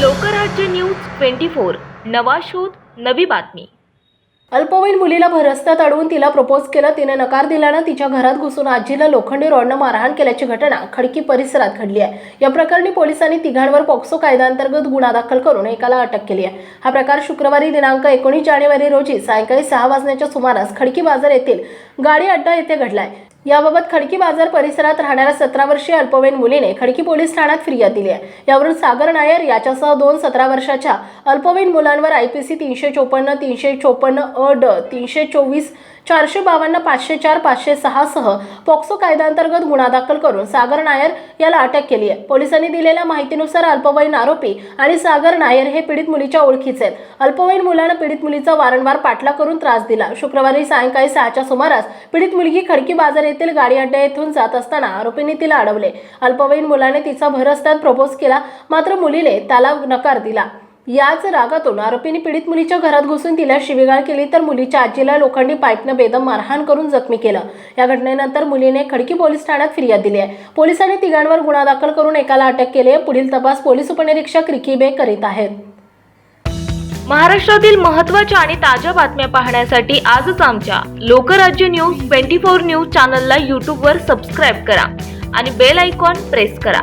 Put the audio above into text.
Lokrajya news twenty four. नवा शोध नवी बातमी. अल्पवयीन मुलीला भरस्त्यात अडवून तिला प्रपोज केलं तिने नकार दिल्यानं तिच्या घरात घुसून आजीला लोखंडी रॉडनं मारहाण केल्याची घटना खडकी परिसरात घडली आहे. या प्रकरणी पोलिसांनी तिघांवर पॉक्सो कायद्याअंतर्गत गुन्हा दाखल करून एकाला अटक केली आहे. हा प्रकार शुक्रवारी दिनांक एकोणीस जानेवारी रोजी सायंकाळी सहा वाजण्याच्या सुमारास खडकी बाजार येथील गाडी अड्डा येथे घडलाय. याबाबत खडकी बाजार परिसरात राहणाऱ्या सतरा वर्षीय अल्पवयीन मुलीने खडकी पोलीस ठाण्यात फिर्याद दिली आहे. यावरून सागर नायर याच्यासह दोन सतरा वर्षाच्या अल्पवयीन मुलांवर आय पी सी तीनशे चोपन्न तीनशे चोपन्न अ ड तीनशे चोवीस चारशे बावन्न पाचशे चार पाचशे सहा सह पॉक्सो कायद्याअंतर्गत गुन्हा दाखल करून सागर नायर याला अटक केली आहे. पोलिसांनी दिलेल्या माहितीनुसार अल्पवयीन आरोपी आणि सागर नायर हे पीडित मुलीच्या ओळखीचे आहेत. अल्पवयीन मुलानं पीडित मुलीचा वारंवार पाठला करून त्रास दिला. शुक्रवारी सायंकाळी सहाच्या सुमारास पीडित मुलगी खडकी बाजार येथील गाडी अड्डा येथून जात असताना आरोपींनी तिला अडवले. अल्पवयीन मुलाने तिचा भरस्त्यात प्रपोज केला मात्र मुलीने त्याला नकार दिला. याच रागातून आरोपीने पीडित मुलीच्या घरात घुसून तिला शिवीगाळ केली तर मुलीच्या आजीला लोखंडी पाईपनं बेदम मारहाण करून जखमी केलं. या घटनेनंतर मुलीने खडकी पोलीस ठाण्यात फिर्याद दिली आहे. पोलिसांनी तिघांवर गुन्हा दाखल करून एकाला अटक केली आहे. पुढील तपास पोलीस उपनिरीक्षक रिकीबे करीत आहेत. महाराष्ट्रातील महत्त्वाच्या आणि ताज्या बातम्या पाहण्यासाठी आजच आमच्या Lokrajya news twenty four news चॅनलला यूट्यूबवर सबस्क्राईब करा आणि बेल आयकॉन प्रेस करा.